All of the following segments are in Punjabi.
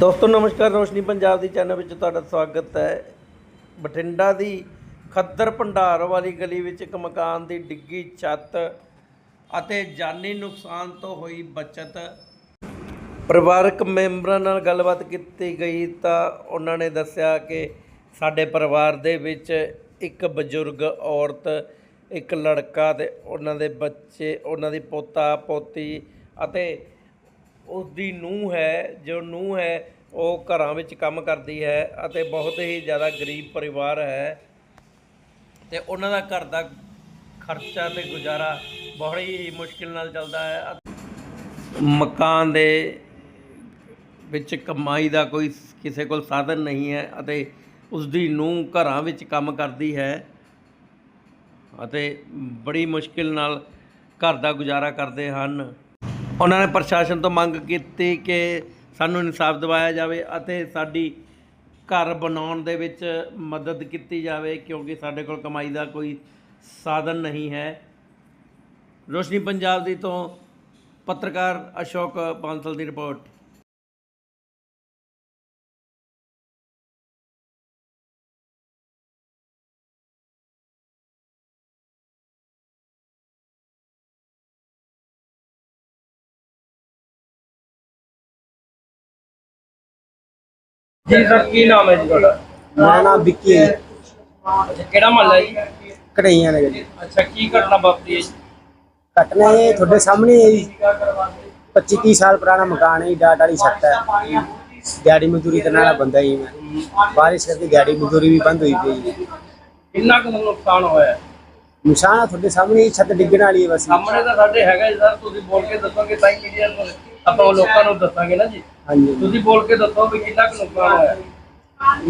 ਦੋਸਤੋ, ਨਮਸਕਾਰ, ਰੋਸ਼ਨੀ ਪੰਜਾਬ ਦੀ ਚੈਨਲ ਵਿੱਚ ਤੁਹਾਡਾ ਸਵਾਗਤ ਹੈ। ਬਠਿੰਡਾ ਦੀ ਖੱਦਰ ਭੰਡਾਰ ਵਾਲੀ ਗਲੀ ਵਿੱਚ ਇੱਕ ਮਕਾਨ ਦੀ ਡਿੱਗੀ ਛੱਤ ਅਤੇ ਜਾਨੀ ਨੁਕਸਾਨ ਤੋਂ ਹੋਈ ਬਚਤ। ਪਰਿਵਾਰਕ ਮੈਂਬਰਾਂ ਨਾਲ ਗੱਲਬਾਤ ਕੀਤੀ ਗਈ ਤਾਂ ਉਹਨਾਂ ਨੇ ਦੱਸਿਆ ਕਿ ਸਾਡੇ ਪਰਿਵਾਰ ਦੇ ਵਿੱਚ ਇੱਕ ਬਜ਼ੁਰਗ ਔਰਤ, ਇੱਕ ਲੜਕਾ ਤੇ ਉਹਨਾਂ ਦੇ ਬੱਚੇ, ਉਹਨਾਂ ਦੀ ਪੋਤਾ, ਪੋਤੀ ਅਤੇ ਉਸ ਦੀ ਨੂੰਹ ਹੈ, ਜੋ ਨੂੰਹ ਹੈ, ਉਹ ਘਰਾਂ ਵਿੱਚ ਕੰਮ ਕਰਦੀ ਹੈ ਅਤੇ ਬਹੁਤ ਹੀ ਜ਼ਿਆਦਾ ਗਰੀਬ ਪਰਿਵਾਰ ਹੈ ਤੇ ਉਹਨਾਂ ਦਾ ਘਰ ਦਾ ਖਰਚਾ ਤੇ ਗੁਜ਼ਾਰਾ ਬਹੁਤ ਹੀ ਮੁਸ਼ਕਿਲ ਨਾਲ ਚੱਲਦਾ ਹੈ। ਮਕਾਨ ਦੇ ਵਿੱਚ ਕਮਾਈ ਦਾ ਕੋਈ ਕਿਸੇ ਕੋਲ ਸਾਧਨ ਨਹੀਂ ਹੈ ਅਤੇ ਉਸ ਦੀ ਨੂੰਹ ਘਰਾਂ ਵਿੱਚ ਕੰਮ ਕਰਦੀ ਹੈ ਅਤੇ ਬੜੀ ਮੁਸ਼ਕਿਲ ਨਾਲ ਘਰ ਦਾ ਗੁਜ਼ਾਰਾ ਕਰਦੇ ਹਨ। ਉਹਨਾਂ ਨੇ ਪ੍ਰਸ਼ਾਸਨ ਤੋਂ ਮੰਗ ਕੀਤੀ ਕਿ ਸਾਨੂੰ ਇਨਸਾਫ ਦਿਵਾਇਆ ਜਾਵੇ ਅਤੇ ਸਾਡੀ ਘਰ ਬਣਾਉਣ ਦੇ ਵਿੱਚ ਮਦਦ ਕੀਤੀ ਜਾਵੇ, ਕਿਉਂਕਿ ਸਾਡੇ ਕੋਲ ਕਮਾਈ ਦਾ ਕੋਈ ਸਾਧਨ ਨਹੀਂ ਹੈ। ਰੋਸ਼ਨੀ ਪੰਜਾਬ ਦੀ ਤੋਂ ਪੱਤਰਕਾਰ ਅਸ਼ੋਕ ਬਾਂਸਲ ਦੀ ਰਿਪੋਰਟ। ਜੀ ਸਰ ਕੀ ਨਾਮ ਹੈ ਜੀ ਤੁਹਾਡਾ? ਮੇਰਾ ਨਾਮ ਵਿੱਕੀ ਹੈ ਅੱਛਾ ਕਿਹੜਾ ਮਹੱਲਾ ਜੀ? ਕੜਈਆਂ ਨਗਰ ਜੀ। ਅੱਛਾ ਕੀ ਘਟਨਾ ਵਾਪਰੀ ਹੈ ਜੀ? ਘਟਨਾ ਇਹ ਤੁਹਾਡੇ ਸਾਹਮਣੇ ਹੈ ਜੀ। 25 30 ਸਾਲ ਪੁਰਾਣਾ ਮਕਾਨ ਹੈ ਜੀ, ਡਾਟ ਵਾਲੀ ਛੱਤ ਹੈ। ਦਿਹਾੜੀ ਮਜ਼ਦੂਰੀ ਕਰਨ ਵਾਲਾ ਬੰਦਾ ਹੀ ਮੈਂ। ਬਾਰਿਸ਼ ਕਰਕੇ ਦਿਹਾੜੀ ਮਜ਼ਦੂਰੀ ਵੀ ਬੰਦ ਹੋਈ ਪਈ ਹੈ ਕਿੰਨਾ ਕੁ ਨੁਕਸਾਨ ਹੋਇਆ? ਹੈ? ਨਿਸ਼ਾਨ ਆ ਤੁਹਾਡੇ ਸਾਹਮਣੇ ਹੀ ਛੱਤ ਡਿੱਗਣ ਵਾਲੀ ਹੈ ਬਸ। ਸਾਹਮਣੇ ਤਾਂ ਸਾਡੇ ਹੈਗਾ ਜੀ ਸਰ ਤੁਸੀਂ ਬੋਲ ਕੇ ਦੱਸੋਗੇ ਤਾਂ ਹੀ ਮੀਡੀਆ ਨੂੰ। ਆਪਾਂ ਉਹ ਲੋਕਾਂ ਨੂੰ ਦੱਸਾਂਗੇ ਨਾ ਜੀ। ਹਾਂਜੀ। ਤੁਸੀਂ ਬੋਲ ਕੇ ਦੱਸੋ ਵੀ ਕਿੰਨਾ ਕੁ ਨੁਕਸਾਨ ਹੋਇਆ?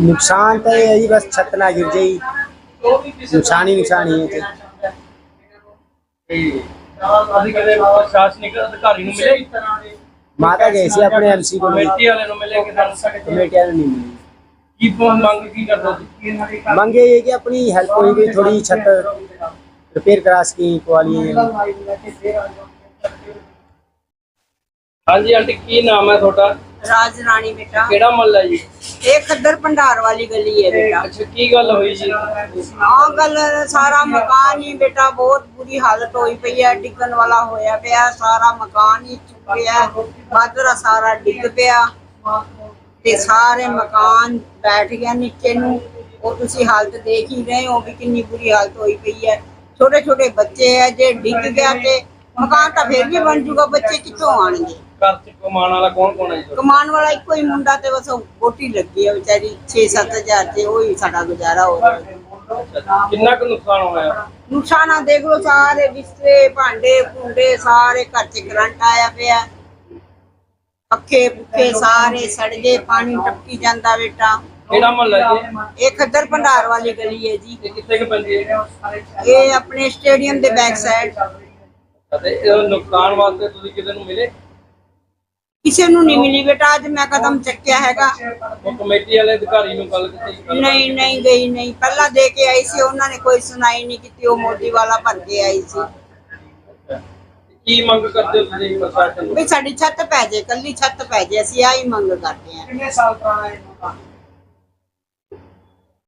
ਨੁਕਸਾਨ ਤਾਂ ਇਹ ਹੈ ਜੀ ਬਸ ਛੱਤ ਨਾ ਗਿਰ ਜਾਈ ਨੁਕਸਾਨ ਹੀ ਨੁਕਸਾਨ ਹੀ ਹੈ ਜੀ। ਤੇ ਅਸੀਂ ਕਦੇ ਪ੍ਰਸ਼ਾਸਨਿਕ ਅਧਿਕਾਰੀ ਨੂੰ ਮਿਲੇ? ਮਾਤਾ ਗਏ ਸੀ ਆਪਣੇ ਐਮਸੀ ਕੋਲ। ਕਮੇਟੀ ਵਾਲੇ ਨੂੰ ਮਿਲੇ ਕਿ ਸਾਨੂੰ ਕਮੇਟੀਆਂ ਨੂੰ ਨਹੀਂ ਮਿਲੀ। ਕੀ ਮੰਗ ਕੀ ਕਰਦੇ ਸੀ ਮੰਗੇ ਇਹ ਕਿ ਆਪਣੀ ਹੈਲਪ ਹੋਈ ਗਈ ਥੋੜੀ ਛੱਤ ਰਿਪੇਅਰ ਕਰਾ ਸਕੀ ਕੁਆਲੀ ਹਾਂਜੀ ਆਂਟੀ ਕੀ ਨਾਮ ਹੈ ਤੁਹਾਡਾ? ਰਾਜ ਰਾਣੀ ਬੇਟਾ। ਕਿਹੜਾ ਮਹੱਲਾ ਜੀ? ਇਹ ਖੱਦਰ ਭੰਡਾਰ ਵਾਲੀ ਗਲੀ ਹੈ ਬੇਟਾ। ਅੱਛਾ ਕੀ ਗੱਲ ਹੋਈ ਜੀ? ਆ ਗੱਲ ਸਾਰਾ ਮਕਾਨ ਹੀ ਬੇਟਾ ਬਹੁਤ ਬੁਰੀ ਹਾਲਤ ਹੋਈ ਪਈ ਹੈ ਡਿੱਗਣ ਵਾਲਾ ਹੋਇਆ ਪਿਆ ਸਾਰਾ ਮਕਾਨ ਹੀ ਚੁੱਕਿਆ ਬਾਦਰਾ ਸਾਰਾ ਡਿੱਗ ਪਿਆ। ਤੇ ਸਾਰੇ ਮਕਾਨ ਬੈਠ ਗਿਆ ਨੀਚੇ ਨੂੰ। ਉਹ ਤੁਸੀਂ ਹਾਲਤ ਦੇਖ ਹੀ ਰਹੇ ਹੋ ਵੀ ਕਿੰਨੀ ਬੁਰੀ ਹਾਲਤ ਹੋਈ ਪਈ ਹੈ। ਛੋਟੇ ਛੋਟੇ ਬੱਚੇ ਹੈ ਜੇ ਡਿੱਗ ਗਿਆ ਤੇ ਮਕਾਨ ਤਾਂ ਫੇਰ ਵੀ ਬਣ ਜੂਗਾ ਬੱਚੇ ਕਿੱਥੋਂ ਆਣਗੇ ਘਰ ਚ ਕਮਾਉਣ ਵਾਲਾ ਕੌਣ ਕੌਣ ਹੈ ਜੀ? ਤੁਹਾਡਾ? ਕਮਾਉਣ ਵਾਲਾ ਇੱਕੋ ਹੀ ਮੁੰਡਾ ਤੇ ਬਸ ਗੋਟੀ ਲੱਗੀ ਹੈ ਵਿਚਾਰੀ 6-7000 ਤੇ ਉਹ ਹੀ ਸਾਡਾ ਗੁਜ਼ਾਰਾ ਹੋ ਰਿਹਾ। ਅੱਛਾ, ਕਿੰਨਾ ਕੁ ਨੁਕਸਾਨ ਹੋਇਆ? ਨੁਕਸਾਨਾ ਦੇਖ ਲਓ ਸਾਰੇ ਬਿਸਤਰੇ ਭਾਂਡੇ ਭੁੰਡੇ ਸਾਰੇ ਘਰ 'ਚ ਕਰੰਟ ਆਇਆ ਪਿਆ। ਪੱਖੇ ਪੁੱਖੇ ਸਾਰੇ ਸੜ ਗਏ ਪਾਣੀ ਟਪਕੀ ਜਾਂਦਾ ਬੇਟਾ। ਕਿਹੜਾ ਮਹੱਲਾ ਜੀ? ਇਹ ਖੱਦਰ ਭੰਡਾਰ ਵਾਲੀ ਗਲੀ ਹੈ ਜੀ। ਇਹ ਕਿੱਥੇ ਕੁ ਪੈਂਦੀ ਹੈ? ਇਹ ਆਪਣੇ ਸਟੇਡੀਅਮ ਦੇ ਬੈਕ ਸਾਈਡ ਅਤੇ ਇਹ ਨੁਕਸਾਨ ਵਾਸਤੇ ਤੁਸੀਂ ਕਿਸੇ ਨੂੰ ਮਿਲੇ? ਕਿਸੇ ਨੂੰ ਨਹੀਂ ਮਿਲੀ ਬੇਟਾ ਅੱਜ ਮੈਂ ਕਦਮ ਚੱਕਿਆ ਹੈਗਾ। ਉਹ ਕਮੇਟੀ ਵਾਲੇ ਅਧਿਕਾਰੀ ਨੂੰ ਗੱਲ ਕੀਤੀ ਨਹੀਂ ਨਹੀਂ ਗਈ ਨਹੀਂ। ਪਹਿਲਾਂ ਦੇ ਕੇ ਆਈ ਸੀ ਉਹਨਾਂ ਨੇ ਕੋਈ ਸੁਣਾਈ ਨਹੀਂ ਕੀਤੀ ਉਹ ਮੋਦੀ ਵਾਲਾ ਭਰ ਕੇ ਆਈ ਸੀ। ਕੀ ਮੰਗ ਕਰਦੇ ਹੋ ਤੁਸੀਂ ਪ੍ਰਸ਼ਾਸਨ ਨੂੰ? ਵੀ ਸਾਡੀ ਛੱਤ ਪੈ ਜੇ ਕੱਲੀ ਛੱਤ ਪੈ ਜੇ ਅਸੀਂ ਆਹੀ ਮੰਗ ਕਰਦੇ ਹਾਂ। ਕਿੰਨੇ ਸਾਲ ਪੁਰਾਣਾ ਹੈ